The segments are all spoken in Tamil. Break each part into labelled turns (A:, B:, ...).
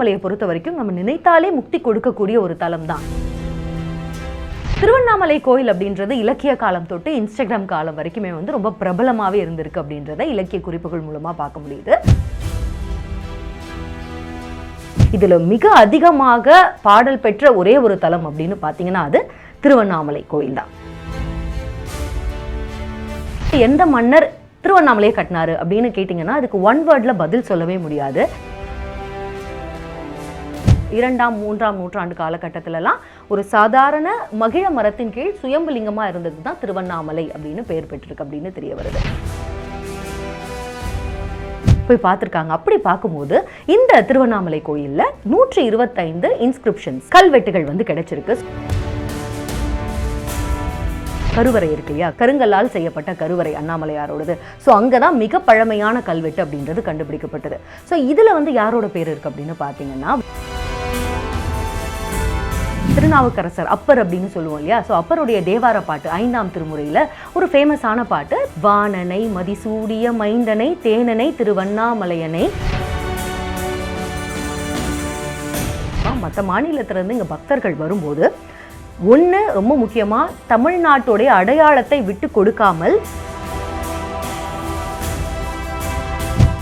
A: திருவண்ணாமலையை பொறுத்த வரைக்கும் நம்ம நினைத்தாலே முக்தி கொடுக்கக்கூடிய ஒரு தலம் தான் திருவண்ணாமலை கோயில் அப்படின்றது இலக்கிய காலம் தொட்டு இன்ஸ்டாகிராம் காலம் வரைக்குமே வந்து ரொம்ப பிரபலமாகவே இருந்திருக்கு அப்படின்றத இலக்கிய குறிப்புகள் மூலமாக பார்க்க முடியுது. இதில் மிக அதிகமாக பாடல் பெற்ற ஒரே ஒரு தலம் அப்படின்னு பார்த்தீங்கன்னா அது திருவண்ணாமலை கோயில் தான் எந்த மன்னர் திருவண்ணாமலையை கட்டினாரு அப்படின்னு கேட்டிங்கன்னா அதுக்கு ஒன் வேர்டில் பதில் சொல்லவே முடியாது. இரண்டாம் மூன்றாம் நூற்றாண்டு காலகட்டத்திலலாம் ஒரு சாதாரண மகிழ மரத்தின் கீழ் சுயம்புலிங்கமாக இருந்தது தான் திருவண்ணாமலை அப்படின்னு பெயர் பெற்றிருக்கு அப்படின்னு தெரிய வருது. போய் பார்த்துருக்காங்க. அப்படி பார்க்கும்போது இந்த திருவண்ணாமலை கோயில்ல நூற்றி இருபத்தைந்து இன்ஸ்கிரிப்ஷன்ஸ் கல்வெட்டுகள் வந்து கிடைச்சிருக்கு. கருவறை இருக்கு இல்லையா? கருங்கல்லால் செய்யப்பட்ட கருவறை அண்ணாமலையாரோடது. ஸோ அங்கே தான் மிக பழமையான கல்வெட்டு அப்படின்றது கண்டுபிடிக்கப்பட்டது. ஸோ இதில் வந்து யாரோட பேர் இருக்கு அப்படின்னு பார்த்தீங்கன்னா திருநாவுக்கரசர் அப்பர் அப்படின்னு சொல்லுவோம் இல்லையா? ஸோ அப்பருடைய தேவார பாட்டு ஐந்தாம் திருமுறையில் ஒரு ஃபேமஸான பாட்டு வானனை மதிசூடிய மைந்தனை தேனனை திருவண்ணாமலையனை. மற்ற மாநிலத்திலேருந்து இங்கே பக்தர்கள் வரும்போது ஒன்று ரொம்ப முக்கியமாக தமிழ்நாட்டுடைய அடையாளத்தை விட்டு கொடுக்காமல்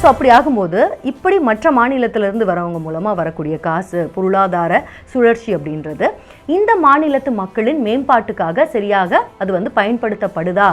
A: ஸோ அப்படி ஆகும்போது இப்படி மற்ற மாநிலத்திலிருந்து வரவங்க மூலமாக வரக்கூடிய காசு பொருளாதார சுழற்சி அப்படின்றது இந்த மாநிலத்து மக்களின் மேம்பாட்டுக்காக சரியாக அது வந்து பயன்படுத்தப்படுதா?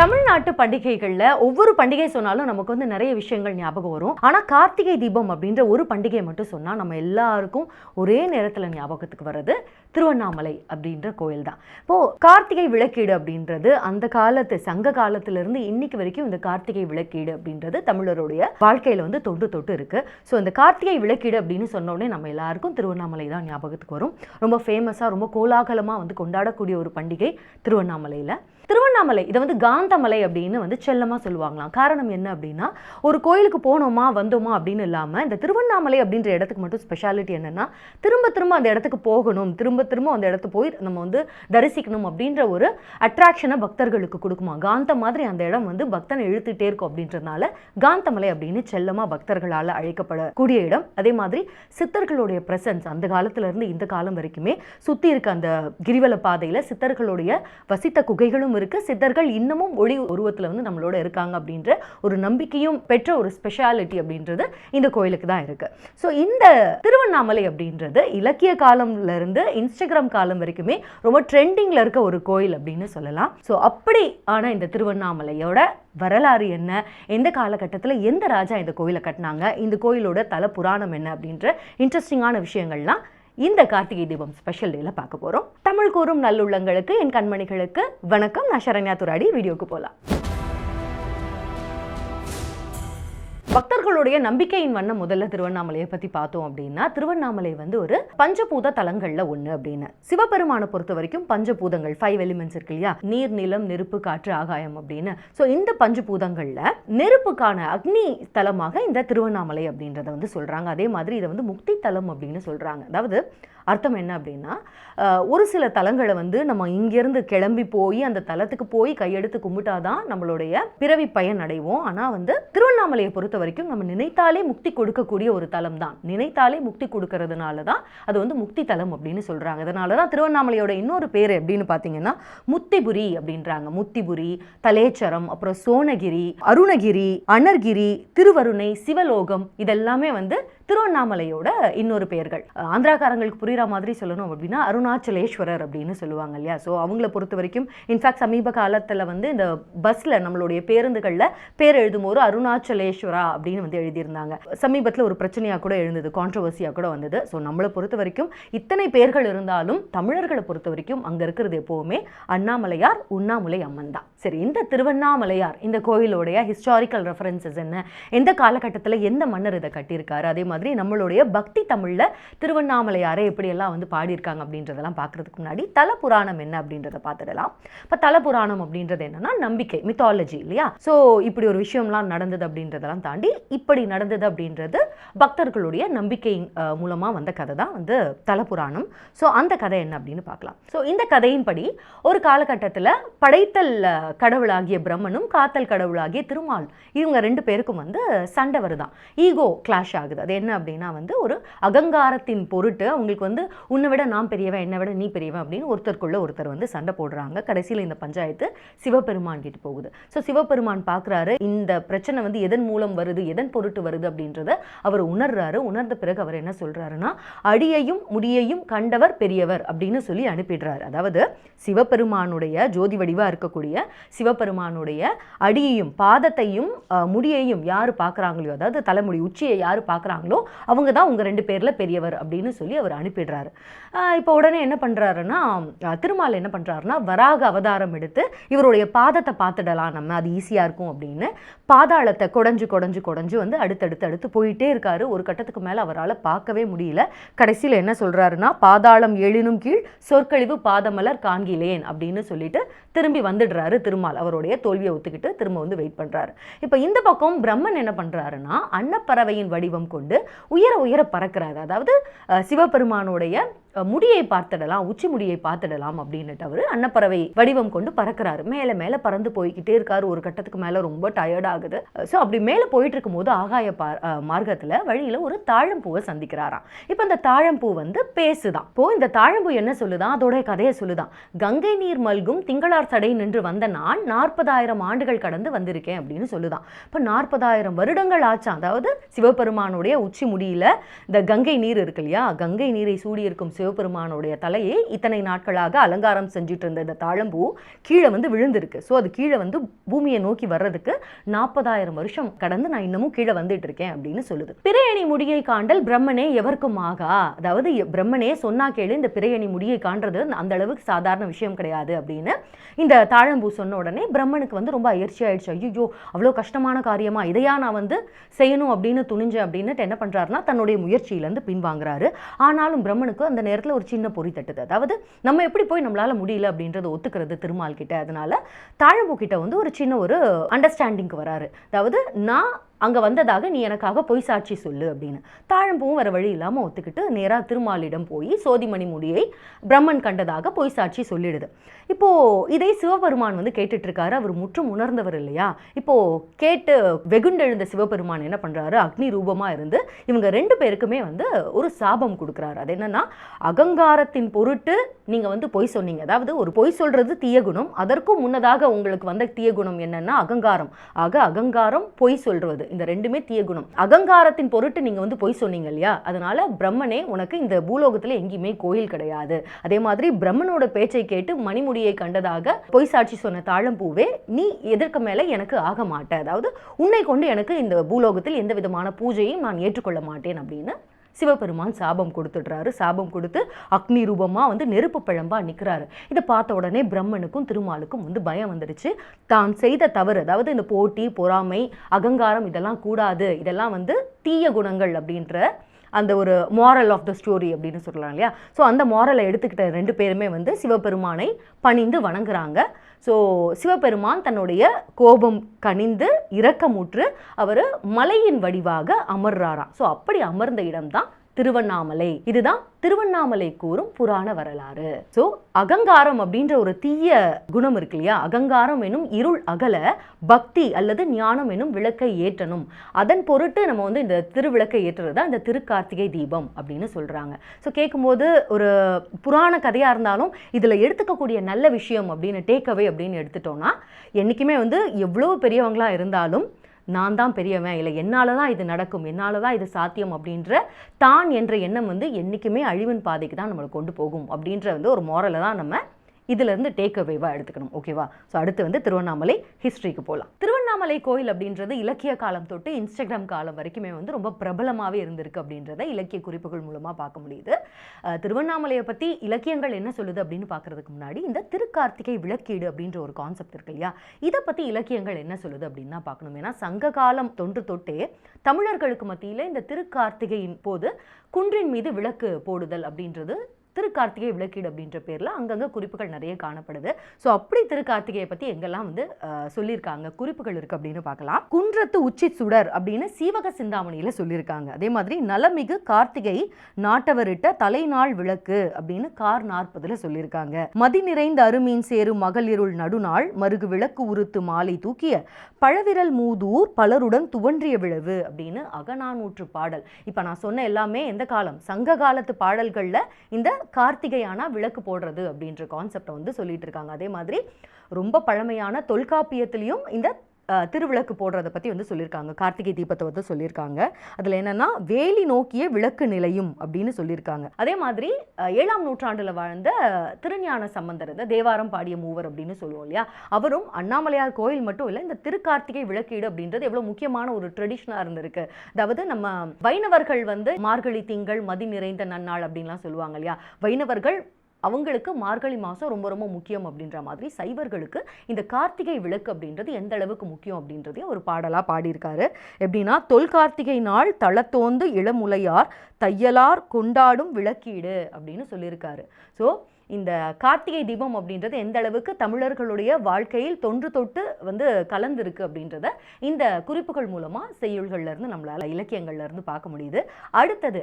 A: தமிழ்நாட்டு பண்டிகைகளில் ஒவ்வொரு பண்டிகை சொன்னாலும் நமக்கு வந்து நிறைய விஷயங்கள் ஞாபகம் வரும். ஆனால் கார்த்திகை தீபம் அப்படின்ற ஒரு பண்டிகை மட்டும் சொன்னால் நம்ம எல்லாருக்கும் ஒரே நேரத்தில் ஞாபகத்துக்கு வர்றது திருவண்ணாமலை அப்படின்ற கோயில் தான் இப்போது கார்த்திகை விளக்கீடு அப்படின்றது அந்த காலத்து சங்க காலத்திலிருந்து இன்னைக்கு வரைக்கும் இந்த கார்த்திகை விளக்கீடு அப்படின்றது தமிழருடைய வாழ்க்கையில் வந்து தொன்று தொட்டு இருக்கு. ஸோ இந்த கார்த்திகை விளக்கீடு அப்படின்னு சொன்னோடனே நம்ம எல்லாருக்கும் திருவண்ணாமலை தான் ஞாபகத்துக்கு வரும். ரொம்ப ஃபேமஸாக ரொம்ப கோலாகலமாக வந்து கொண்டாடக்கூடிய ஒரு பண்டிகை திருவண்ணாமலையில். திருவண்ணாமலை இதை வந்து காந்தமலை அப்படின்னு வந்து செல்லமாக சொல்லுவாங்களாம். காரணம் என்ன அப்படின்னா ஒரு கோயிலுக்கு போனோமா வந்தோமா அப்படின்னு இல்லாமல் இந்த திருவண்ணாமலை அப்படின்ற இடத்துக்கு மட்டும் ஸ்பெஷாலிட்டி என்னென்னா திரும்ப திரும்ப அந்த இடத்துக்கு போகணும் திரும்ப திரும்ப அந்த இடத்துக்கு போய் நம்ம வந்து தரிசிக்கணும் அப்படின்ற ஒரு அட்ராக்ஷனை பக்தர்களுக்கு கொடுக்குமா? காந்தம் மாதிரி அந்த இடம் வந்து பக்தனை இழுத்துட்டே இருக்கும் அப்படின்றதுனால காந்தமலை அப்படின்னு செல்லமாக பக்தர்களால் அழைக்கப்படக்கூடிய இடம். அதே மாதிரி சித்தர்களுடைய பிரசன்ஸ் அந்த காலத்திலேருந்து இந்த காலம் வரைக்குமே சுற்றி இருக்க அந்த கிரிவல பாதையில் சித்தர்களுடைய வசித்த குகைகளும் இருக்குது சித்தர்கள் இன்னமும் ஒளி உருவத்தில் வந்து நம்மளோட இருக்காங்க அப்படின்ற ஒரு நம்பிக்கையும் பெற்ற ஒரு ஸ்பெஷாலிட்டி அப்படின்றது இந்த கோயிலுக்கு தான் இருக்குது ஸோ இந்த திருவண்ணாமலை அப்படின்றது இலக்கிய காலம்லேருந்து இன்ஸ் இன்ஸ்டாகிராம் காலம் வரைக்குமே ரொம்ப ட்ரெண்டிங்கில் இருக்க ஒரு கோயில் அப்படின்னு சொல்லலாம். ஸோ அப்படி ஆனால் இந்த திருவண்ணாமலையோட வரலாறு என்ன? எந்த காலகட்டத்தில் எந்த ராஜா இந்த கோயிலை கட்டினாங்க? இந்த கோயிலோட தல புராணம் என்ன? அப்படின்ற இன்ட்ரெஸ்டிங்கான விஷயங்கள்லாம் இந்த கார்த்திகை தீபம் ஸ்பெஷல் டேல பார்க்க போகிறோம் தமிழ் கூறும் நல்லுள்ளங்களுக்கு என் கண்மணிகளுக்கு வணக்கம். நான் சரண்யா துராடி வீடியோக்கு போகலாம் பக்தர்களுடைய நம்பிக்கையின் வண்ணம் முதல்ல திருவண்ணாமலையை பற்றி பார்த்தோம் அப்படின்னா திருவண்ணாமலை வந்து ஒரு பஞ்சபூத தலங்கள்ல ஒன்று அப்படின்னு. சிவபெருமானை பொறுத்த வரைக்கும் பஞ்சபூதங்கள் ஃபைவ் எலிமெண்ட்ஸ் இருக்கு இல்லையா? நீர் நிலம் நெருப்பு காற்று ஆகாயம் அப்படின்னு. ஸோ இந்த பஞ்சபூதங்களில் நெருப்புக்கான அக்னி தலமாக இந்த திருவண்ணாமலை அப்படின்றத வந்து சொல்றாங்க. அதே மாதிரி இதை வந்து முக்தி தலம் அப்படின்னு சொல்றாங்க. அதாவது அர்த்தம் என்ன அப்படின்னா ஒரு சில தலங்களை வந்து நம்ம இங்கேருந்து கிளம்பி போய் அந்த தலத்துக்கு போய் கையெடுத்து கும்பிட்டாதான் நம்மளுடைய பிறவி பயன் அடைவோம். ஆனால் வந்து திருவண்ணாமலையை பொறுத்த வரைக்கும் நம்ம நினைத்தாலே முக்தி கொடுக்கக்கூடிய ஒரு தலம் தான். நினைத்தாலே முக்தி கொடுக்கறதுனால தான் அது வந்து முக்தி தலம் அப்படின்னு சொல்கிறாங்க அதனால தான் திருவண்ணாமலையோட இன்னொரு பேர் அப்படின்னு பார்த்தீங்கன்னா முத்திபுரி அப்படின்றாங்க. முத்திபுரி தலேச்சரம் அப்புறம் சோனகிரி அருணகிரி அனர்கிரி திருவருணை சிவலோகம் இதெல்லாமே வந்து திருவண்ணாமலையோட இன்னொரு பெயர்கள். ஆந்திராக்காரங்களுக்கு புரியுற மாதிரி சொல்லணும் அப்படின்னா அருணாச்சலேஸ்வரர் அப்படின்னு சொல்லுவாங்க இல்லையா? ஸோ அவங்கள பொறுத்த வரைக்கும் இன்ஃபேக்ட் சமீப காலத்தில் வந்து இந்த பஸ்ஸில் நம்மளுடைய பேருந்துகளில் பேர் எழுதும்போது அருணாச்சலேஸ்வரா அப்படின்னு வந்து எழுதியிருந்தாங்க. சமீபத்தில் ஒரு பிரச்சனையாக கூட எழுந்தது கான்ட்ரவர்சியாக கூட வந்தது. ஸோ நம்மளை பொறுத்த வரைக்கும் இத்தனை பேர்கள் இருந்தாலும் தமிழர்களை பொறுத்த வரைக்கும் அங்கே இருக்கிறது எப்போவுமே அண்ணாமலையார் உண்ணாமலை அம்மன் தான். சரி இந்த திருவண்ணாமலையார் இந்த கோயிலோடைய ஹிஸ்டாரிக்கல் ரெஃபரன்சஸ் என்ன? எந்த காலகட்டத்தில் எந்த மன்னர் இதை கட்டியிருக்காரு? அதே மாதிரி மாதிரி நம்மளுடைய பக்தி தமிழில் திருவண்ணாமலையாரை எப்படியெல்லாம் வந்து பாடியிருக்காங்க அப்படின்றதெல்லாம் பார்க்குறதுக்கு முன்னாடி தல புராணம் என்ன அப்படின்றத பார்த்துடலாம். இப்போ தல புராணம் அப்படின்றது என்னன்னா நம்பிக்கை மித்தாலஜி இல்லையா? ஸோ இப்படி ஒரு விஷயம்லாம் நடந்தது அப்படின்றதெல்லாம் தாண்டி இப்படி நடந்தது அப்படின்றது பக்தர்களுடைய நம்பிக்கை மூலமாக வந்த கதை தான் வந்து தல புராணம் ஸோ அந்த கதை என்ன அப்படின்னு பார்க்கலாம். ஸோ இந்த கதையின்படி ஒரு காலகட்டத்தில் படைத்தல் கடவுளாகிய பிரம்மனும் காத்தல் கடவுளாகிய திருமால் இவங்க ரெண்டு பேருக்கும் வந்து சண்டை வருதான். ஈகோ கிளாஷ் ஆகுது. அது என்ன அப்படின்னா வந்து ஒரு அகங்காரத்தின் பொருட்டு அவங்களுக்கு வந்து உன்னை விட நான் பெரியவன் என்னை விட நீ பெரியவன் அப்படின்னு ஒருத்தருக்குள்ள ஒருத்தர் வந்து சண்டை போடுறாங்க. கடைசியில் இந்த பஞ்சாயத்து சிவபெருமான் கிட்ட போகுது. ஸோ சிவபெருமான் பார்க்குறாரு இந்த பிரச்சனை வந்து எதன் மூலம் வருது எதன் பொருட்டு வருது அப்படின்றத அவர் உணர்றாரு. உணர்ந்த பிறகு அவர் என்ன சொல்றாருன்னா அடியையும் முடியையும் கண்டவர் பெரியவர் அப்படின்னு சொல்லி அனுப்பிடுறாரு. அதாவது சிவபெருமானுடைய ஜோதி வடிவா இருக்கக்கூடிய சிவபெருமானுடைய அடியையும் பாதத்தையும் முடியையும் யார் பார்க்குறாங்களோ அதாவது தலைமுடி உச்சியை யார் பார்க்குறாங்களோ அவங்க தான் உங்கள் ரெண்டு பேரில் பெரியவர் அப்படின்னு சொல்லி அவர் அனுப்பிடுறாரு. இப்போ உடனே என்ன பண்ணுறாருன்னா திருமால் என்ன பண்ணுறாருன்னா வராக அவதாரம் எடுத்து இவருடைய பாதத்தை பார்த்துடலாம் நம்ம அது ஈஸியாக இருக்கும் அப்படின்னு பாதாளத்தை குடஞ்சு குடஞ்சு குடஞ்சு வந்து அடுத்தடுத்து அடுத்து போயிட்டே இருக்காரு. ஒரு கட்டத்துக்கு மேலே அவரால் பார்க்கவே முடியல. கடைசியில் என்ன சொல்கிறாருன்னா பாதாளம் எழினும் கீழ் சொற்கழிவு பாதமலர் காண்கிலேன் அப்படின்னு சொல்லிட்டு திரும்பி வந்துடுறாரு திருமால். அவருடைய தோல்வியை ஒத்துக்கிட்டு திரும்ப வந்து வெயிட் பண்ணுறாரு இப்போ இந்த பக்கம் பிரம்மன் என்ன பண்ணுறாருன்னா அன்னப்பறவையின் வடிவம் கொண்டு உயர உயர பறக்கிறாரு. அதாவது சிவபெருமானுடைய முடியை பார்த்துடலாம் உச்சி முடியை பார்த்துடலாம் அப்படின்னுட்டு அவர் அன்னப்பறவை வடிவம் கொண்டு பறக்கிறாரு. மேலே மேலே பறந்து போய்கிட்டே இருக்காரு. ஒரு கட்டத்துக்கு மேலே ரொம்ப டயர்ட் ஆகுது. ஸோ அப்படி மேலே போயிட்டு இருக்கும்போது ஆகாய பா மார்க்கத்தில் வழியில் ஒரு தாழம்பூவை சந்திக்கிறாராம். இப்போ இந்த தாழம்பூ வந்து பேசுதான். இப்போ இந்த தாழம்பூ என்ன சொல்லுதான்? அதோடைய கதையை சொல்லுதான். கங்கை நீர் மல்கும் திங்களார் சடை நின்று வந்த நான் நாற்பதாயிரம் ஆண்டுகள் கடந்து வந்திருக்கேன் அப்படின்னு சொல்லுதான். இப்போ நாற்பதாயிரம் வருடங்கள் ஆச்சாம் அதாவது சிவபெருமானுடைய உச்சி முடியில இந்த கங்கை நீர் இருக்கு இல்லையா? கங்கை நீரை சூடியிருக்கும் சிவபெருமானுடைய தலையை இத்தனை நாட்களாக அலங்காரம் செஞ்சுட்டு இருந்த இந்த தாழம்பூ கீழே வந்து விழுந்திருக்கு. ஸோ அது கீழே வந்து பூமியை நோக்கி வர்றதுக்கு நாற்பதாயிரம் வருஷம் கடந்து நான் இன்னமும் கீழே வந்துட்டு இருக்கேன் அப்படின்னு சொல்லுது. பிறையணி முடியை காண்டல் பிரம்மனே எவருக்கும் ஆகா? அதாவது பிரம்மனே சொன்னா கேளு இந்த பிறையணி முடியை காண்றது அந்த அளவுக்கு சாதாரண விஷயம் கிடையாது அப்படின்னு இந்த தாழம்பூ சொன்ன உடனே பிரம்மனுக்கு வந்து ரொம்ப அயற்சி ஆயிடுச்சு. ஐயோ அவ்வளோ கஷ்டமான காரியமா? இதையா நான் வந்து செய்யணும் அப்படின்னு துணிஞ்சேன் அப்படின்னு என்ன பண்றாருன்னா தன்னுடைய முயற்சியிலேருந்து பின்வாங்குறாரு. ஆனாலும் பிரம்மனுக்கு அந்த நேரம் நேரத்தில் ஒரு சின்ன பொறி தட்டுது. அதாவது நம்ம எப்படி போய் நம்மளால முடியல அப்படின்றத ஒத்துக்கிறது திருமால் கிட்ட. அதனால தாழம்பூ கிட்ட வந்து ஒரு சின்ன ஒரு அண்டர்ஸ்டாண்டிங்க்கு வராரு. அதாவது நான் அங்கே வந்ததாக நீ எனக்காக பொய் சாட்சி சொல்லு அப்படின்னு. தாழம்பூவும் வேறு வழி இல்லாமல் ஒத்துக்கிட்டு நேராக திருமாலிடம் போய் சோதிமணி முடியை பிரம்மன் கண்டதாக பொய் சாட்சி சொல்லிடுது. இப்போது இதை சிவபெருமான் வந்து கேட்டுட்ருக்காரு. அவர் முற்றும் உணர்ந்தவர் இல்லையா? இப்போ கேட்டு வெகுண்டெழுந்த சிவபெருமான் என்ன பண்ணுறாரு அக்னி ரூபமாக இருந்து இவங்க ரெண்டு பேருக்குமே வந்து ஒரு சாபம் கொடுக்குறாரு. அது என்னென்னா அகங்காரத்தின் பொருட்டு நீங்கள் வந்து பொய் சொன்னீங்க. அதாவது ஒரு பொய் சொல்கிறது தீயகுணம் அதற்கும் முன்னதாக உங்களுக்கு வந்த தீயகுணம் என்னென்னா அகங்காரம். ஆக அகங்காரம் பொய் சொல்கிறது இந்த ரெண்டுமே தீய குணம் அகங்காரத்தின் பொருட்டு நீங்க வந்து பொய் சொன்னீங்க இல்லையா? அதனால பிரம்மனே உனக்கு இந்த பூலோகத்துல எங்கேயுமே கோயில் கிடையாது. அதே மாதிரி பிரம்மனோட பேச்சை கேட்டு மணிமுடியை கண்டதாக பொய் சாட்சி சொன்ன தாழம்பூவே நீ எதற்கு மேல எனக்கு ஆக மாட்ட? அதாவது உன்னை கொண்டு எனக்கு இந்த பூலோகத்தில் எந்த விதமான பூஜையும் நான் ஏற்றுக்கொள்ள மாட்டேன் அப்படின்னு சிவபெருமான் சாபம் கொடுத்துடுறாரு. சாபம் கொடுத்து அக்னி ரூபமாக வந்து நெருப்பு பழம்பாக நிற்கிறாரு இதை பார்த்த உடனே பிரம்மனுக்கும் திருமாலுக்கும் வந்து பயம் வந்துடுச்சு. தான் செய்த தவறு அதாவது இந்த போட்டி பொறாமை அகங்காரம் இதெல்லாம் கூடாது. இதெல்லாம் வந்து தீய குணங்கள் அப்படின்ற அந்த ஒரு மாரல் ஆஃப் த ஸ்டோரி அப்படின்னு சொல்லலாம் இல்லையா? ஸோ அந்த மாரலை எடுத்துக்கிட்ட ரெண்டு பேருமே வந்து சிவபெருமானை பணிந்து வணங்குறாங்க. ஸோ சிவபெருமான் தன்னுடைய கோபம் கனிந்து இரக்கமுற்று அவர் மலையின் வடிவாக அமர்றாராம். ஸோ அப்படி அமர்ந்த இடம்தான் திருவண்ணாமலை. இதுதான் திருவண்ணாமலை கூறும் புராண வரலாறு. ஸோ அகங்காரம் அப்படின்ற ஒரு தீய குணம் இருக்கு இல்லையா? அகங்காரம் எனும் இருள் அகல பக்தி அல்லது ஞானம் எனும் விளக்கை ஏற்றணும். அதன் பொருட்டு நம்ம வந்து இந்த திருவிளக்கை ஏற்றுறது தான் இந்த திருக்கார்த்திகை தீபம் அப்படின்னு சொல்றாங்க. ஸோ கேட்கும்போது ஒரு புராண கதையா இருந்தாலும் இதுல எடுத்துக்கக்கூடிய நல்ல விஷயம் அப்படின்னு டேக் அவே அப்படின்னு எடுத்துட்டோம்னா என்னைக்குமே வந்து எவ்வளோ பெரியவங்களா இருந்தாலும் நான் தான் பெரியவன் இல்லை என்னால் தான் இது நடக்கும் என்னால் தான் இது சாத்தியம் அப்படின்ற தான் என்ற எண்ணம் வந்து என்றைக்குமே அழிவின் பாதைக்கு தான் நம்மளை கொண்டு போகும் அப்படின்ற வந்து ஒரு மோரலை தான் நம்ம இதிலிருந்து டேக் அவேவாக எடுத்துக்கணும் ஓகேவா ஸோ அடுத்து வந்து திருவண்ணாமலை ஹிஸ்ட்ரிக்கு போகலாம் திருவண்ணாமலை கோயில் அப்படின்றது இலக்கிய காலம் தொட்டு இன்ஸ்டாகிராம் காலம் வரைக்குமே வந்து ரொம்ப பிரபலமாகவே இருந்திருக்கு அப்படின்றத இலக்கிய குறிப்புகள் மூலமாக பார்க்க முடியுது. திருவண்ணாமலையை பற்றி இலக்கியங்கள் என்ன சொல்லுது அப்படின்னு பார்க்கறதுக்கு முன்னாடி இந்த திருக்கார்த்திகை விளக்கீடு அப்படின்ற ஒரு கான்செப்ட் இருக்கு இல்லையா? இதை பற்றி இலக்கியங்கள் என்ன சொல்லுது அப்படின்னு தான் பார்க்கணும். ஏன்னா சங்க காலம் தொன்று தொட்டே தமிழர்களுக்கு மத்தியில் இந்த திருக்கார்த்திகையின் போது குன்றின் மீது விளக்கு போடுதல் அப்படின்றது திரு கார்த்திகை விளக்கீடு அப்படின்ற பேரில் அங்கங்கே குறிப்புகள் நிறைய காணப்படுது. ஸோ அப்படி திருக்கார்த்திகையை பற்றி எங்கெல்லாம் வந்து சொல்லியிருக்காங்க? குறிப்புகள் இருக்குது அப்படின்னு பார்க்கலாம். குன்றத்து உச்சி சுடர் அப்படின்னு சீவக சிந்தாமணியில் சொல்லியிருக்காங்க. அதே மாதிரி நலமிகு கார்த்திகை நாட்டவரிட்ட தலைநாள் விளக்கு அப்படின்னு கார் நாற்பதில் சொல்லியிருக்காங்க. மதி நிறைந்த அருமீன் சேரும் மகளிருள் நடுநாள் மருகு விளக்கு உருத்து மாலை தூக்கிய பழவிரல் மூதூர் பலருடன் துவன்றிய விழவு அப்படின்னு அகநானூற்று பாடல். இப்போ நான் சொன்ன எல்லாமே எந்த காலம்? சங்க காலத்து பாடல்களில் இந்த கார்த்திகையானா விளக்கு போடுறது அப்படின்ற கான்செப்டை வந்து சொல்லிட்டு இருக்காங்க. அதே மாதிரி ரொம்ப பழமையான தொல்காப்பியத்திலையும் இந்த திருவிளக்கு போடுறதை பற்றி வந்து சொல்லியிருக்காங்க கார்த்திகை தீபத்தை வந்து சொல்லியிருக்காங்க அதில் என்னென்னா வேலி நோக்கிய விளக்கு நிலையும் அப்படின்னு சொல்லியிருக்காங்க அதே மாதிரி ஏழாம் நூற்றாண்டில் வாழ்ந்த திருஞான சம்பந்தர் இந்த தேவாரம் பாடிய மூவர் அப்படின்னு சொல்லுவோம் இல்லையா? அவரும் அண்ணாமலையார் கோயில் மட்டும் இல்லை இந்த திருக்கார்த்திகை விளக்கீடு அப்படின்றது எவ்வளோ முக்கியமான ஒரு ட்ரெடிஷனாக இருந்திருக்கு. அதாவது நம்ம வைணவர்கள் வந்து மார்கழி திங்கள் மதி நிறைந்த நன்னாள் அப்படின்லாம் சொல்லுவாங்க இல்லையா? வைணவர்கள் அவங்களுக்கு மார்கழி மாதம் ரொம்ப ரொம்ப முக்கியம் அப்படின்ற மாதிரி சைவர்களுக்கு இந்த கார்த்திகை விளக்கு அப்படின்றது எந்த அளவுக்கு முக்கியம் அப்படின்றதையும் ஒரு பாடலாக பாடியிருக்காரு. எப்படின்னா தொல்கார்த்திகை நாள் தளத்தோந்து இளமுலையார் தையலார் கொண்டாடும் விளக்கீடு அப்படின்னு சொல்லியிருக்காரு. ஸோ இந்த கார்த்திகை தீபம் அப்படின்றது எந்த அளவுக்கு தமிழர்களுடைய வாழ்க்கையில் தொன்று தொட்டு வந்து கலந்துருக்கு அப்படின்றத இந்த குறிப்புகள் மூலமாக செய்யுள்கள்ல இருந்து நம்மளால் இலக்கியங்கள்லேருந்து பார்க்க முடியுது. அடுத்தது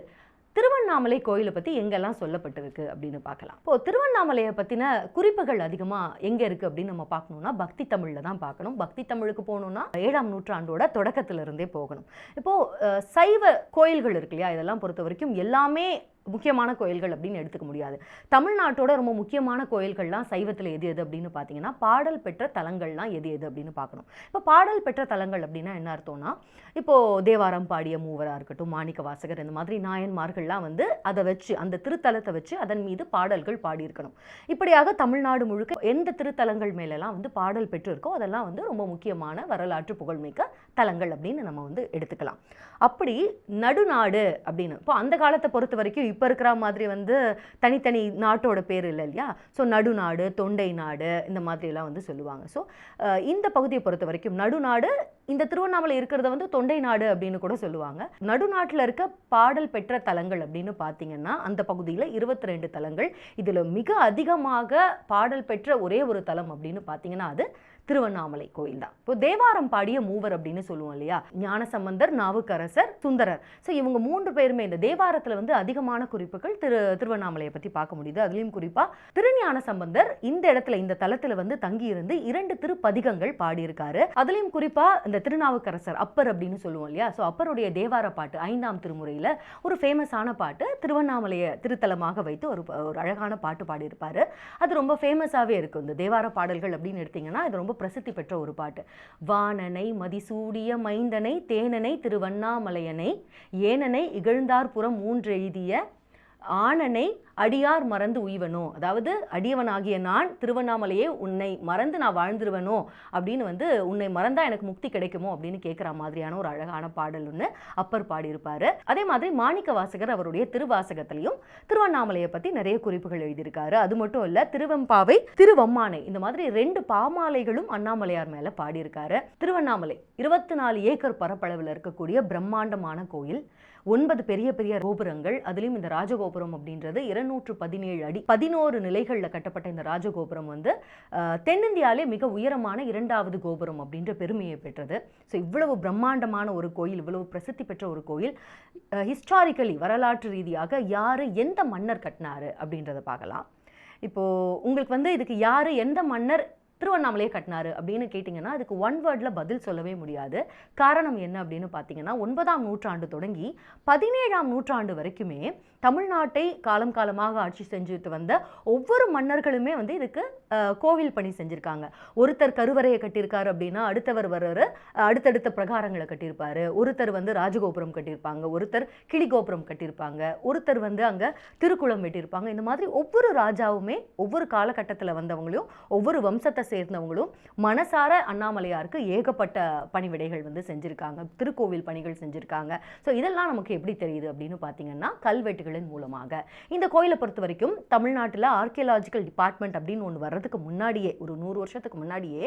A: திருவண்ணாமலை கோயிலை பற்றி எங்கெல்லாம் சொல்லப்பட்டிருக்கு அப்படின்னு பார்க்கலாம். இப்போ திருவண்ணாமலையை பற்றின குறிப்புகள் அதிகமாக எங்கே இருக்குது அப்படின்னு நம்ம பார்க்கணும்னா பக்தி தமிழில் தான் பார்க்கணும். பக்தி தமிழுக்கு போகணும்னா ஏழாம் நூற்றாண்டோட தொடக்கத்திலிருந்தே போகணும். இப்போது சைவ கோயில்கள் இருக்கு இல்லையா? இதெல்லாம் பொறுத்த வரைக்கும் எல்லாமே முக்கியமான கோயில்கள் அப்படின்னு எடுத்துக்க முடியாது. தமிழ்நாட்டோட ரொம்ப முக்கியமான கோயில்கள்லாம் சைவத்தில் எது எது அப்படின்னு பார்த்தீங்கன்னா பாடல் பெற்ற தலங்கள்லாம் எது எது அப்படின்னு பார்க்கணும் இப்போ பாடல் பெற்ற தலங்கள் அப்படின்னா என்ன அர்த்தம்னா இப்போது தேவாரம் பாடிய மூவராக இருக்கட்டும் மாணிக்க வாசகர் இந்த மாதிரி நாயன்மார்கள்லாம் வந்து அதை வச்சு அந்த திருத்தலத்தை வச்சு அதன் மீது பாடல்கள் பாடியிருக்கணும். இப்படியாக தமிழ்நாடு முழுக்க எந்த திருத்தலங்கள் மேலெல்லாம் வந்து பாடல் பெற்று இருக்கோ அதெல்லாம் வந்து ரொம்ப முக்கியமான வரலாற்று புகழ்மிக்க தலங்கள் அப்படின்னு நம்ம வந்து எடுத்துக்கலாம். அப்படி நடுநாடு அப்படின்னு இப்போ அந்த காலத்தை பொறுத்த வரைக்கும் இப்போ இருக்கிற மாதிரி வந்து தனித்தனி நாட்டோட பேர் இல்லை இல்லையா? ஸோ நடுநாடு தொண்டை நாடு இந்த மாதிரிலாம் வந்து சொல்லுவாங்க. ஸோ இந்த பகுதியை பொறுத்த வரைக்கும் நடுநாடு இந்த திருவண்ணாமலை இருக்கிறத வந்து தொண்டை நாடு அப்படின்னு கூட சொல்லுவாங்க. நடுநாட்டில் இருக்க பாடல் பெற்ற தலங்கள் அப்படின்னு பார்த்தீங்கன்னா அந்த பகுதியில் இருபத்தி ரெண்டு தலங்கள். இதில் மிக அதிகமாக பாடல் பெற்ற ஒரே ஒரு தலம் அப்படின்னு பார்த்தீங்கன்னா அது திருவண்ணாமலை கோயில் தான். இப்போ தேவாரம் பாடிய மூவர் அப்படின்னு சொல்லுவோம் இல்லையா? ஞானசம்பந்தர் நாவுக்கரசர் சுந்தரர். ஸோ இவங்க மூன்று பேருமே இந்த தேவாரத்தில் வந்து அதிகமான குறிப்புகள் திரு திருவண்ணாமலையை பற்றி பார்க்க முடியுது. அதுலேயும் குறிப்பாக திருஞான சம்பந்தர் இந்த இடத்துல இந்த தலத்தில் வந்து தங்கியிருந்து இரண்டு திருப்பதிகங்கள் பாடியிருக்காரு. அதுலேயும் குறிப்பாக இந்த திருநாவுக்கரசர் அப்பர் அப்படின்னு சொல்லுவோம் இல்லையா? ஸோ அப்பருடைய தேவார பாட்டு ஐந்தாம் திருமுறையில் ஒரு ஃபேமஸான பாட்டு திருவண்ணாமலையை திருத்தலமாக வைத்து ஒரு ஒரு அழகான பாட்டு பாடியிருப்பார். அது ரொம்ப ஃபேமஸாகவே இருக்கும் இந்த தேவார பாடல்கள் அப்படின்னு எடுத்திங்கன்னா இது ரொம்ப பிரசித்தி பெற்ற ஒரு பாட்டு. வானனை மதிசூடிய மைந்தனை தேனனை திருவண்ணாமலையனை ஏனனை இகழ்ந்தார்புறம் மூன்றெழுதிய ஆணனை அடியார் மறந்து உய்வனோ? அதாவது அடியவனாகிய நான் திருவண்ணாமலையே உன்னை மறந்து நான் வாழ்ந்துருவனோ? அப்படின்னு வந்து உன்னை மறந்தா எனக்கு முக்தி கிடைக்குமோ? அப்படின்னு கேட்குற மாதிரியான ஒரு அழகான பாடல் ஒன்று அப்பர் பாடியிருப்பார். அதே மாதிரி மாணிக்க வாசகர் அவருடைய திருவாசகத்திலையும் திருவண்ணாமலையை பற்றி நிறைய குறிப்புகள் எழுதியிருக்காரு. அது மட்டும் இல்லை திருவெம்பாவை திருவம்மானை இந்த மாதிரி ரெண்டு பாமாலைகளும் அண்ணாமலையார் மேலே பாடியிருக்காரு. திருவண்ணாமலை இருபத்தி நாலு ஏக்கர் பரப்பளவில் இருக்கக்கூடிய பிரம்மாண்டமான கோயில். ஒன்பது பெரிய பெரிய கோபுரங்கள் அதுலேயும் இந்த ராஜகோபுரம் அப்படின்றது இருநூற்று பதினேழு அடி பதினோரு நிலைகளில் கட்டப்பட்ட இந்த ராஜகோபுரம் வந்து தென்னிந்தியாவிலே மிக உயரமான இரண்டாவது கோபுரம் அப்படின்ற பெருமையை பெற்றது. ஸோ இவ்வளவு பிரம்மாண்டமான ஒரு கோயில் இவ்வளவு பிரசித்தி பெற்ற ஒரு கோயில் ஹிஸ்டாரிக்கலி வரலாற்று ரீதியாக யார் எந்த மன்னர் கட்டினாரு அப்படின்றத பார்க்கலாம். இப்போது உங்களுக்கு வந்து இதுக்கு யார் எந்த மன்னர் திருவண்ணாமலையை கட்டினாரு அப்படின்னு கேட்டிங்கன்னா அதுக்கு ஒன் வேர்டில் பதில் சொல்லவே முடியாது. காரணம் என்ன அப்படின்னு பார்த்தீங்கன்னா ஒன்பதாம் நூற்றாண்டு தொடங்கி பதினேழாம் நூற்றாண்டு வரைக்குமே தமிழ்நாட்டை காலம் காலமாக ஆட்சி செஞ்சுட்டு வந்த ஒவ்வொரு மன்னர்களுமே வந்து இதுக்கு கோவில் பணி செஞ்சுருக்காங்க. ஒருத்தர் கருவறையை கட்டியிருக்காரு அப்படின்னா அடுத்தவர் வர்றவர் அடுத்தடுத்த பிரகாரங்களை கட்டியிருப்பாரு. ஒருத்தர் வந்து ராஜகோபுரம் கட்டியிருப்பாங்க. ஒருத்தர் கிளி கோபுரம் கட்டியிருப்பாங்க. ஒருத்தர் வந்து அங்கே திருக்குளம் வெட்டியிருப்பாங்க. இந்த மாதிரி ஒவ்வொரு ராஜாவுமே ஒவ்வொரு காலகட்டத்தில் வந்தவங்களையும் ஒவ்வொரு வம்சத்தை சேர்ந்தவங்களும் மனசார அண்ணாமலையாருக்கு ஏகப்பட்ட பணிவிடைகள் வந்து செஞ்சுருக்காங்க. திருக்கோவில் பணிகள் செஞ்சுருக்காங்க. ஸோ இதெல்லாம் நமக்கு எப்படி தெரியுது அப்படின்னு பார்த்தீங்கன்னா கல்வெட்டுகளின் மூலமாக. இந்த கோயிலை பொறுத்த வரைக்கும் தமிழ்நாட்டில் ஆர்கியலாஜிக்கல் டிபார்ட்மெண்ட் அப்படின்னு ஒன்று வர்றதுக்கு முன்னாடியே ஒரு நூறு வருஷத்துக்கு முன்னாடியே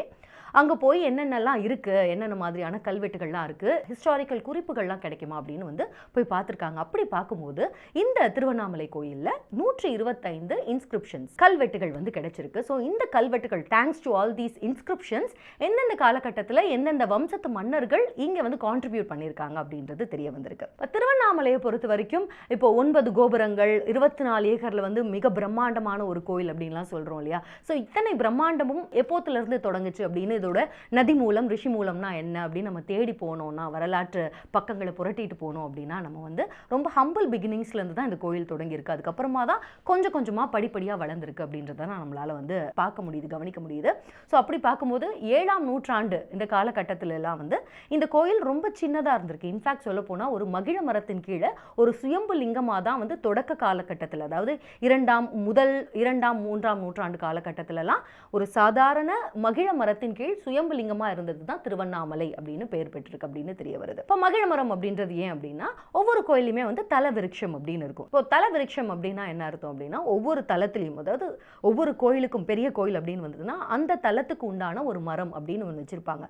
A: அங்கே போய் என்னென்னலாம் இருக்குது என்னென்ன மாதிரியான கல்வெட்டுகள்லாம் இருக்குது ஹிஸ்டாரிக்கல் குறிப்புகள்லாம் கிடைக்குமா அப்படின்னு வந்து போய் பார்த்துருக்காங்க. அப்படி பார்க்கும்போது இந்த திருவண்ணாமலை கோயிலில் நூற்றி இருபத்தைந்து இன்ஸ்கிரிப்ஷன்ஸ் கல்வெட்டுகள் வந்து கிடைச்சிருக்கு. ஸோ இந்த கல்வெட்டுகள் thanks to all these inscriptions எந்தெந்த காலகட்டத்தில் எந்தெந்த வம்சத்து மன்னர்கள் இங்கே வந்து கான்ட்ரிபியூட் பண்ணியிருக்காங்க அப்படின்றது தெரிய வந்திருக்கு. இப்போ திருவண்ணாமலையை பொறுத்த வரைக்கும் இப்போ ஒன்பது கோபுரங்கள் இருபத்தி நாலு ஏக்கரில் வந்து மிக பிரம்மாண்டமான ஒரு கோயில் அப்படின்லாம் சொல்கிறோம் இல்லையா? ஸோ இத்தனை பிரம்மாண்டமும் எப்போத்துலேருந்து தொடங்குச்சு அப்படின்னு இதோட நதி மூலம் ரிஷி மூலம்னா என்ன அப்படின்னு நம்ம தேடி போனோம்னா வரலாற்று பக்கங்களை புரட்டிட்டு போனோம் அப்படின்னா நம்ம வந்து ரொம்ப ஹம்பிள் பிகினிங்ஸ்லேருந்து தான் இந்த கோயில் தொடங்கியிருக்கு. அதுக்கப்புறமா தான் கொஞ்சம் கொஞ்சமாக படிப்படியாக வளர்ந்துருக்கு அப்படின்றத நம்மளால் வந்து பார்க்க முடியுது கவனிக்க முடியுது. ஸோ அப்படி பார்க்கும்போது ஏழாம் நூற்றாண்டு இந்த காலகட்டத்திலலாம் எல்லாம் வந்து இந்த கோயில் ரொம்ப சின்னதாக இருந்திருக்கு. இன்ஃபேக்ட் சொல்ல போனால் ஒரு மகிழ மரத்தின் கீழே ஒரு சுயம்பு லிங்கமாக தான் வந்து தொடக்க காலகட்டத்தில் அதாவது இரண்டாம் முதல் இரண்டாம் மூன்றாம் நூற்றாண்டு காலகட்டத்தில் காலகட்டத்திலலாம் ஒரு சாதாரண மகிழ மரத்தின் கீழ் சுயம்புலிங்கமாக இருந்தது தான் திருவண்ணாமலை அப்படின்னு பெயர் பெற்றிருக்கு அப்படின்னு தெரிய வருது. இப்போ மகிழ மரம் அப்படின்றது ஏன் அப்படின்னா ஒவ்வொரு கோயிலுமே வந்து தல விருட்சம் அப்படின்னு இருக்கும். இப்போ தல விருட்சம் அப்படின்னா என்ன அர்த்தம் அப்படின்னா ஒவ்வொரு தலத்திலையும் அதாவது ஒவ்வொரு கோயிலுக்கும் பெரிய கோயில் அப்படின்னு வந்ததுன்னா அந்த தலத்துக்கு உண்டான ஒரு மரம் அப்படின்னு ஒன்று வச்சிருப்பாங்க.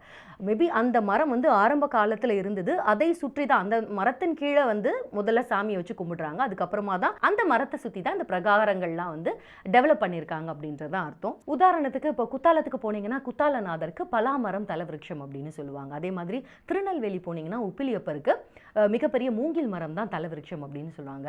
A: மேபி அந்த மரம் வந்து ஆரம்ப காலத்தில் இருந்தது அதை சுற்றி தான் அந்த மரத்தின் கீழே வந்து முதல்ல சாமியை வச்சு கும்பிடுறாங்க. அதுக்கப்புறமா தான் அந்த மரத்தை சுற்றி தான் இந்த பிரகாரங்கள்லாம் வந்து டெவலப் பண்ணியிருக்காங்க அப்படின்றது தான் அர்த்தம். உதாரணத்துக்கு இப்போ குத்தாலத்துக்கு போனீங்கன்னா குத்தாலநாதருக்கு பலாமரம் தலவிருட்சம் அப்படின்னு சொல்லுவாங்க. அதே மாதிரி திருநெல்வேலி போனீங்கன்னா உப்பிலியப்பருக்கு மிகப்பெரிய மூங்கில் மரம் தான் தலவிருட்சம் அப்படின்னு சொல்லுவாங்க.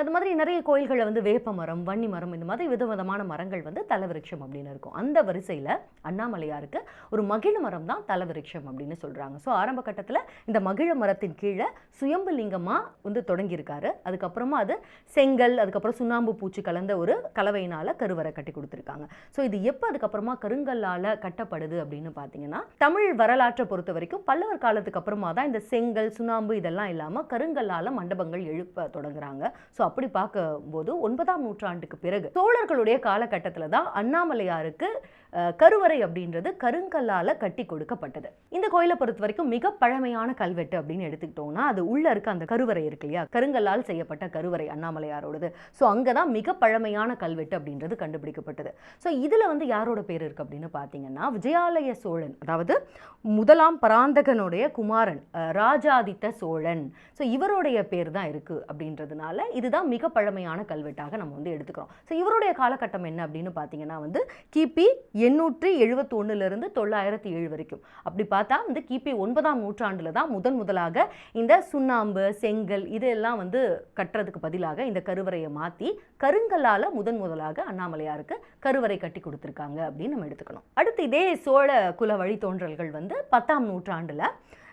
A: அது மாதிரி நிறைய கோயில்களில் வந்து வேப்ப மரம் வன்னி மரம் இந்த மாதிரி விதவிதமான மரங்கள் வந்து தலவிருட்சம் அப்படின்னு இருக்கும். அந்த வரிசையில் அண்ணாமலையாருக்கு ஒரு மகிழ மரம் தான் தலவிருட்சம் அப்படின்னு சொல்கிறாங்க ஸோ ஆரம்ப கட்டத்தில் இந்த மகிழ மரத்தின் கீழே சுயம்பு லிங்கமாக வந்து தொடங்கியிருக்காரு. அதுக்கப்புறமா அது செங்கல் அதுக்கப்புறம் சுண்ணாம்பு பூச்சி கலந்த ஒரு கலவையினால் கருவறை கட்டி கொடுத்துருக்காங்க. ஸோ இது எப்போ அதுக்கப்புறமா கருங்கல்லால் கட்டப்படுது அப்படின்னு பார்த்தீங்கன்னா தமிழ் வரலாற்றை பொறுத்த வரைக்கும் பல்லவர் காலத்துக்கு அப்புறமா தான் இந்த செங்கல் சுண்ணாம்பு இதெல்லாம் இல்லாமல் கருங்கல்லால் மண்டபங்கள் எழுப்ப தொடங்குறாங்க. ஸோ அப்படி பார்க்கும்போது ஒன்பதாம் நூற்றாண்டுக்கு பிறகு சோழர்களுடைய காலகட்டத்தில் தான் அண்ணாமலையாருக்கு கருவறை அப்படின்றது கருங்கல்லால் கட்டி கொடுக்கப்பட்டது. இந்த கோயிலை பொறுத்த வரைக்கும் மிக பழமையான கல்வெட்டு அப்படின்னு எடுத்துக்கிட்டோம்னா அது உள்ள இருக்க அந்த கருவறை இருக்கு இல்லையா? கருங்கல்லால் செய்யப்பட்ட கருவறை அண்ணாமலையாரோடது. ஸோ அங்கே தான் மிக பழமையான கல்வெட்டு அப்படின்றது கண்டுபிடிக்கப்பட்டது. ஸோ இதில் வந்து யாரோட பேர் இருக்கு அப்படின்னு பார்த்தீங்கன்னா விஜயாலய சோழன் அதாவது முதலாம் பராந்தகனுடைய குமாரன் ராஜாதித்த சோழன். ஸோ இவருடைய பேர் தான் இருக்கு அப்படின்றதுனால இதுதான் மிக பழமையான கல்வெட்டாக நம்ம வந்து எடுத்துக்கிறோம். ஸோ இவருடைய காலகட்டம் என்ன அப்படின்னு பார்த்தீங்கன்னா வந்து கிபி எண்ணூற்றி எழுபத்தி ஒன்றுலேருந்து தொள்ளாயிரத்தி ஏழு வரைக்கும். அப்படி பார்த்தா வந்து கிபி ஒன்பதாம் நூற்றாண்டில் தான் முதன் முதலாக இந்த சுண்ணாம்பு செங்கல் இதெல்லாம் வந்து கட்டுறதுக்கு பதிலாக இந்த கருவறையை மாற்றி கருங்கல்லால் முதன் முதலாக அண்ணாமலையாருக்கு கருவறை கட்டி கொடுத்துருக்காங்க அப்படின்னு நம்ம எடுத்துக்கணும். அடுத்து இதே சோழ குல வழித்தோன்றல்கள் வந்து பத்தாம் நூற்றாண்டில்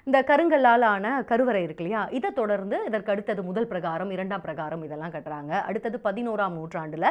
A: இந்த கருங்கல்லால் ஆன கருவறை இருக்கு இல்லையா? இதை தொடர்ந்து இதற்கு அடுத்தது முதல் பிரகாரம் இரண்டாம் பிரகாரம் இதெல்லாம் கட்டுறாங்க. அடுத்தது பதினோராம் நூற்றாண்டில்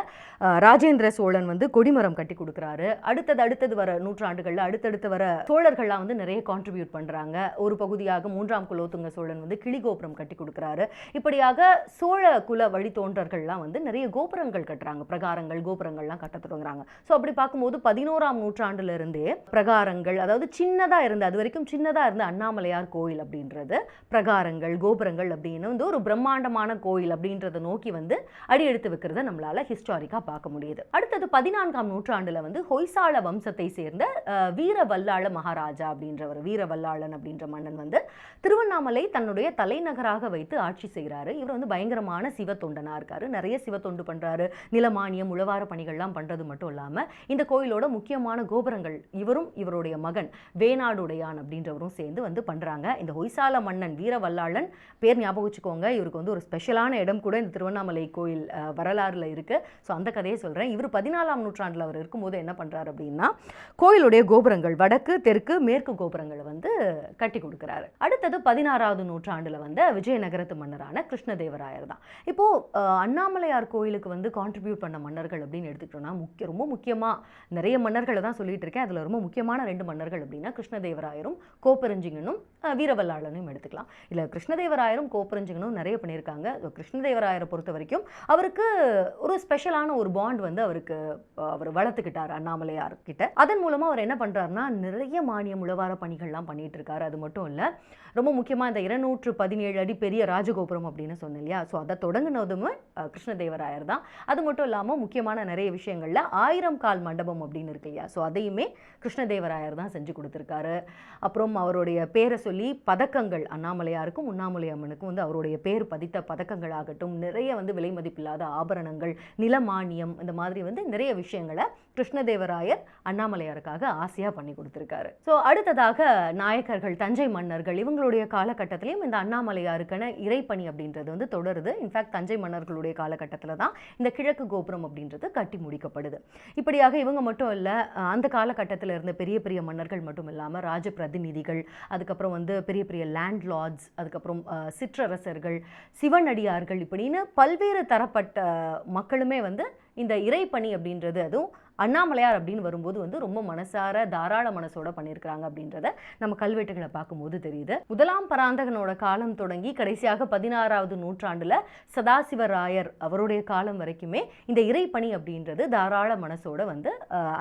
A: ராஜேந்திர சோழன் வந்து கொடிமரம் கட்டி கொடுக்குறாரு. அடுத்தது அடுத்தது வர நூற்றாண்டுகளில் அடுத்தடுத்து வர சோழர்கள்லாம் வந்து நிறைய கான்ட்ரிபியூட் பண்ணுறாங்க ஒரு பகுதியாக மூன்றாம் குலோத்துங்க சோழன் வந்து கிளிகோபுரம் கட்டி கொடுக்குறாரு. இப்படியாக சோழ குல வழித்தோன்றர்கள்லாம் வந்து நிறைய கோபுரங்கள் கட்டுறாங்க. பிரகாரங்கள் கோபுரங்கள்லாம் கட்ட தொடங்குறாங்க. ஸோ அப்படி பார்க்கும்போது பதினோராம் நூற்றாண்டுல இருந்தே பிரகாரங்கள் அதாவது சின்னதாக இருந்த அது வரைக்கும் சின்னதாக இருந்த அண்ணாமலையார் கோயில் அப்படின்றது பிரகாரங்கள் கோபுரங்கள் அப்படின்னு வந்து ஒரு பிரம்மாண்டமான கோயில் அப்படின்றத நோக்கி வந்து அடி எடுத்து வைக்கிறத நம்மளால் ஹிஸ்டாரிக்காக பார்க்க முடியுது. அடுத்தது பதினான்காம் நூற்றாண்டில் வந்து ஹொய்சால வம்சத்தை சேர்ந்த அஹ், வீர வல்லாள மகாராஜா அப்படின்றவர் வீர வல்லாளன் அப்படின்ற மன்னன் வந்து திருவண்ணாமலை தன்னுடைய தலைநகராக வைத்து ஆட்சி செய்கிறாரு. இவர் வந்து பயங்கரமான சிவ தொண்டனாக இருக்காரு. நிறைய சிவ தொண்டு பண்ணுறாரு நிலமானியம் உழவார பணிகள்லாம் பண்ணுறது மட்டும் இல்லாமல் இந்த கோயிலோட முக்கியமான கோபுரங்கள் இவரும் இவருடைய மகன் வேணாடுடையான் அப்படின்றவரும் சேர்ந்து வந்து பண்றாங்க. கொடுக்குறாங்க இந்த ஹொய்சால மன்னன் வீரவல்லாளன் பேர் ஞாபகம் வச்சுக்கோங்க. இவருக்கு வந்து ஒரு ஸ்பெஷலான இடம் கூட இந்த திருவண்ணாமலை கோயில் வரலாறில் வரலாறுல இருக்கு. ஸோ அந்த கதையை சொல்கிறேன் இவர் பதினாலாம் நூற்றாண்டில் அவர் இருக்கும்போது என்ன பண்ணுறாரு அப்படின்னா கோயிலுடைய கோபுரங்கள் வடக்கு தெற்கு மேற்கு கோபுரங்களை வந்து கட்டி கொடுக்குறாரு. அடுத்தது பதினாறாவது நூற்றாண்டில் வந்த விஜயநகரத்து மன்னரான கிருஷ்ணதேவராயர் தான். இப்போது அண்ணாமலையார் கோயிலுக்கு வந்து கான்ட்ரிபியூட் பண்ண மன்னர்கள் அப்படின்னு எடுத்துக்கிட்டோம்னா முக்கிய ரொம்ப முக்கியமாக நிறைய மன்னர்களை தான் சொல்லிட்டு இருக்கேன். அதில் ரொம்ப முக்கியமான ரெண்டு மன்னர்கள் அப்படின்னா கிருஷ்ணதேவராயரும் கோப்பெருஞ்சிங்கனும் வீரவல்லாளனையும் எடுத்துக்கலாம். இல்லை கிருஷ்ணதேவராயரும் கோப்பெருஞ்சிங்கனும் நிறைய பண்ணியிருக்காங்க. கிருஷ்ணதேவராயரை பொறுத்த வரைக்கும் அவருக்கு ஒரு ஸ்பெஷலான ஒரு பாண்ட் வந்து அவருக்கு அவர் வளர்த்துக்கிட்டார் அண்ணாமலையார் கிட்ட. அதன் மூலமாக அவர் என்ன பண்ணுறாருன்னா நிறைய மானியம் உழவார பணிகள்லாம் பண்ணிட்டு இருக்காரு அது மட்டும் இல்லை ரொம்ப முக்கியமாக இந்த இருநூற்று பதினேழு அடி பெரிய ராஜகோபுரம் அப்படின்னு சொன்னேன் இல்லையா? ஸோ அதை தொடங்கினதுமே கிருஷ்ணதேவராயர் தான். அது மட்டும் இல்லாமல் முக்கியமான நிறைய விஷயங்களில் ஆயிரம் கால் மண்டபம் அப்படின்னு இருக்கு இல்லையா? ஸோ அதையுமே கிருஷ்ணதேவராயர் தான் செஞ்சு கொடுத்துருக்காரு. அப்புறம் அவருடைய பேரை சொல்லி பதக்கங்கள் அண்ணாமலையாருக்கும் உண்ணாமலை அம்மனுக்கும் வந்து அவருடைய பேர் பதித்த பதக்கங்கள் ஆகட்டும் நிறைய வந்து விலை மதிப்பில்லாத ஆபரணங்கள் நிலமானியம் இந்த மாதிரி வந்து நிறைய விஷயங்களை கிருஷ்ணதேவராயர் அண்ணாமலையாருக்காக ஆசையாக பண்ணி கொடுத்துருக்காரு. ஸோ அடுத்ததாக நாயக்கர்கள் தஞ்சை மன்னர்கள் இவங்களுடைய காலகட்டத்திலையும் இந்த அண்ணாமலையாருக்கான இறைப்பணி அப்படின்றது வந்து தொடருது. இன்ஃபேக்ட் தஞ்சை மன்னர்களுடைய காலகட்டத்தில் தான் இந்த கிழக்கு கோபுரம் அப்படின்றது கட்டி முடிக்கப்படுது. இப்படியாக இவங்க மட்டும் இல்லை அந்த காலகட்டத்தில் இருந்த பெரிய பெரிய மன்னர்கள் மட்டும் இல்லாமல் ராஜ பிரதிநிதிகள் அதுக்கப்புறம் வந்து பெரிய பெரிய லேண்ட் லார்ட்ஸ் அதுக்கப்புறம் சிற்றரசர்கள் சிவனடியார்கள் இப்படின்னு பல்வேறு தரப்பட்ட மக்களுமே வந்து இந்த இறைப்பணி அப்படின்றது அதுவும் அண்ணாமலையார் அப்படின்னு வரும்போது வந்து ரொம்ப மனசார தாராள மனசோட பண்ணியிருக்கிறாங்க அப்படின்றத நம்ம கல்வெட்டுகளை பார்க்கும்போது தெரியுது. முதலாம் பராந்தகனோட காலம் தொடங்கி கடைசியாக பதினாறாவது நூற்றாண்டில் சதாசிவராயர் அவருடைய காலம் வரைக்குமே இந்த இறைப்பணி அப்படின்றது தாராள மனசோட வந்து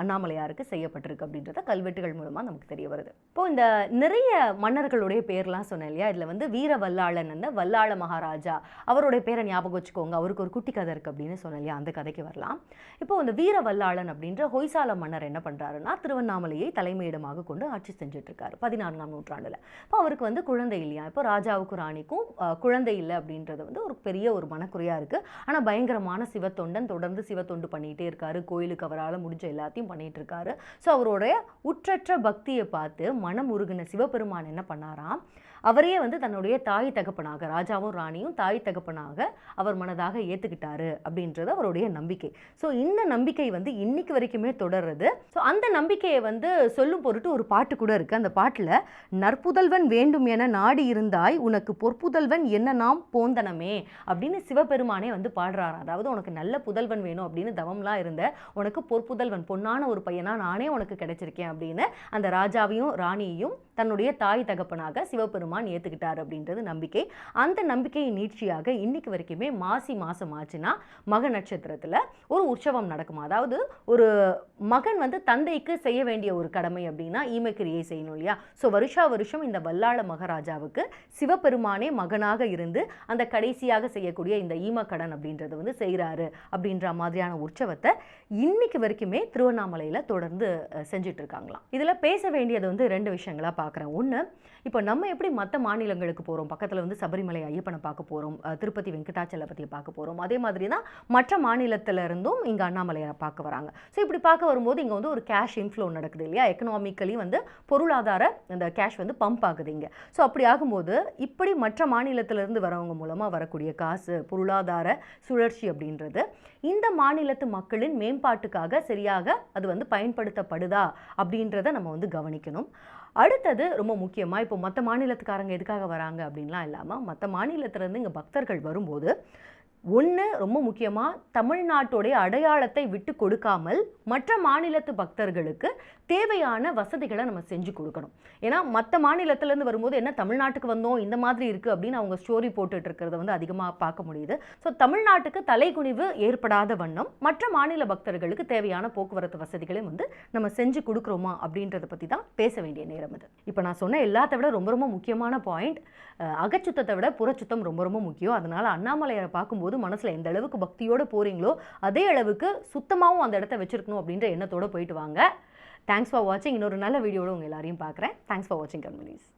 A: அண்ணாமலையாருக்கு செய்யப்பட்டிருக்கு அப்படின்றத கல்வெட்டுகள் மூலமாக நமக்கு தெரிய வருது. இப்போ இந்த நிறைய மன்னர்களுடைய பேர்லாம் சொன்னேன் இல்லையா? இதில் வந்து வீர வல்லாளன் அந்த வல்லாள மகாராஜா அவருடைய பேரை ஞாபகம் வச்சுக்கோங்க. அவருக்கு ஒரு குட்டி கதை இருக்குது அப்படின்னு சொன்னேன் இல்லையா? அந்த கதைக்கு வரலாம். இப்போ இந்த வீர வல்லாளன் அப்படின்ற ஹொய்சால மன்னர் என்ன பண்ணுறாருன்னா திருவண்ணாமலையை தலைமையிடமாக கொண்டு ஆட்சி செஞ்சிட்ருக்காரு பதினான்காம் நூற்றாண்டில். இப்போ அவருக்கு வந்து குழந்தை இல்லையா? இப்போ ராஜாவுக்கும் ராணிக்கும் குழந்தை இல்லை அப்படின்றது வந்து ஒரு பெரிய ஒரு மனக்குறையாக இருக்கு. ஆனால் பயங்கரமான சிவத்தொண்டன் தொடர்ந்து சிவத்தொண்டு பண்ணிட்டே இருக்காரு. கோயிலுக்கு அவரால் முடிஞ்ச எல்லாத்தையும் பண்ணிட்டு இருக்காரு ஸோ அவருடைய உற்றற்ற பக்தியை பார்த்து மனம் உருகின சிவபெருமான் என்ன பண்ணாராம்? அவரே வந்து தன்னுடைய தாய் தகப்பனாக ராஜாவும் ராணியும் தாய் தகப்பனாக அவர் மனதாக ஏற்றுக்கிட்டாரு அப்படின்றது அவருடைய நம்பிக்கை. ஸோ இந்த நம்பிக்கை வந்து இன்னைக்கு வரைக்குமே தொடர்றது. ஸோ அந்த நம்பிக்கையை வந்து சொல்லும் பொருட்டு ஒரு பாட்டு கூட இருக்குது அந்த பாட்டில் நற்புதல்வன் வேண்டும் என நாடி இருந்தாய் உனக்கு பொற்புதல்வன் என்ன நாம் போந்தனமே அப்படின்னு சிவபெருமானே வந்து பாடுறாரு அதாவது உனக்கு நல்ல புதல்வன் வேணும் அப்படின்னு தவம்லாம் இருந்த உனக்கு பொற்புதல்வன் பொன்னான ஒரு பையனா நானே உனக்கு கிடைச்சிருக்கேன் அப்படின்னு அந்த ராஜாவையும் ராணியையும் தன்னுடைய தாய் தகப்பனாக சிவபெருமான் ஏற்றுக்கிட்டார் அப்படின்றது நம்பிக்கை. அந்த நம்பிக்கையின் நீட்சியாக இன்னைக்கு வரைக்குமே மாசி மாதம் ஆச்சுன்னா மக நட்சத்திரத்தில் ஒரு உற்சவம் நடக்கும்? அதாவது ஒரு மகன் வந்து தந்தைக்கு செய்ய வேண்டிய ஒரு கடமை அப்படின்னா ஈமக்கிரியை செய்யணும் இல்லையா? ஸோ வருஷா வருஷம் இந்த வல்லாள மகாராஜாவுக்கு சிவபெருமானே மகனாக இருந்து அந்த கடைசியாக செய்யக்கூடிய இந்த ஈமக்கடன் அப்படின்றது வந்து செய்கிறாரு அப்படின்ற மாதிரியான உற்சவத்தை இன்னைக்கு வரைக்குமே திருவண்ணாமலையில் தொடர்ந்து அஹ், செஞ்சுட்டு இருக்காங்களாம். இதில் பேச வேண்டியது வந்து ரெண்டு விஷயங்களாக பார்க்குறேன் ஒன்று இப்போ நம்ம எப்படி மற்ற மாநிலங்களுக்கு போகிறோம் பக்கத்தில் வந்து சபரிமலை ஐயப்பனை பார்க்க போகிறோம் திருப்பதி வெங்கடாச்சலபதியை பார்க்க போகிறோம் அதே மாதிரி தான் மற்ற மாநிலத்தில் இருந்தும் இங்கே அண்ணாமலையை பார்க்க வராங்க. ஸோ இப்படி பார்க்க வரும்போது இங்கே வந்து ஒரு கேஷ் இன்ஃப்ளோ நடக்குது இல்லையா? எக்கனாமிக்கலி வந்து பொருளாதார இந்த கேஷ் வந்து பம்ப் ஆகுது இங்கே. ஸோ அப்படி ஆகும்போது இப்படி மற்ற மாநிலத்திலிருந்து வரவங்க மூலமாக வரக்கூடிய காசு பொருளாதார சுழற்சி அப்படின்றது இந்த மாநிலத்து மக்களின் மேம்பாட்டுக்காக சரியாக அது வந்து பயன்படுத்தப்படுதா அப்படின்றத நம்ம வந்து கவனிக்கணும். அடுத்தது ரொம்ப முக்கியமாக இப்போ மற்ற மாநிலத்துக்காரங்க எதுக்காக வராங்க அப்படின்லாம் இல்லாமல் மற்ற மாநிலத்திலேருந்து இங்கே பக்தர்கள் வரும்போது ஒன்று ரொம்ப முக்கியமாக தமிழ்நாட்டுடைய அடையாளத்தை விட்டு கொடுக்காமல் மற்ற மாநிலத்து பக்தர்களுக்கு தேவையான வசதிகளை நம்ம செஞ்சு கொடுக்கணும். ஏன்னா மற்ற மாநிலத்திலேருந்து வரும்போது என்ன தமிழ்நாட்டுக்கு வந்தோம் இந்த மாதிரி இருக்குது அப்படின்னு அவங்க ஸ்டோரி போட்டுட்டு இருக்கிறத வந்து அதிகமாக பார்க்க முடியுது. ஸோ தமிழ்நாட்டுக்கு தலைகுனிவு ஏற்படாத வண்ணம் மற்ற மாநில பக்தர்களுக்கு தேவையான போக்குவரத்து வசதிகளையும் வந்து நம்ம செஞ்சு கொடுக்குறோமா அப்படின்றத பற்றி தான் பேச வேண்டிய நேரம் இது இப்போ நான் சொன்ன எல்லாத்த விட ரொம்ப ரொம்ப முக்கியமான பாயிண்ட் அகச்சுத்தத்தை விட புறச்சுத்தம் ரொம்ப ரொம்ப முக்கியம். அதனால அண்ணாமலையாரை பார்க்கும்போது மனசில் எந்த அளவுக்கு பக்தியோடு போகிறீங்களோ அதே அளவுக்கு சுத்தமாகவும் அந்த இடத்த வச்சிருக்கணும் அப்படின்ற எண்ணத்தோட போயிட்டு வாங்க. தேங்க்ஸ் ஃபார் வாட்சிங் இன்னொரு நல்ல வீடியோட உங்கள் எல்லாரையும் பார்க்குறேன். தேங்க்ஸ் ஃபார் வாட்சிங் கம்பெனிஸ்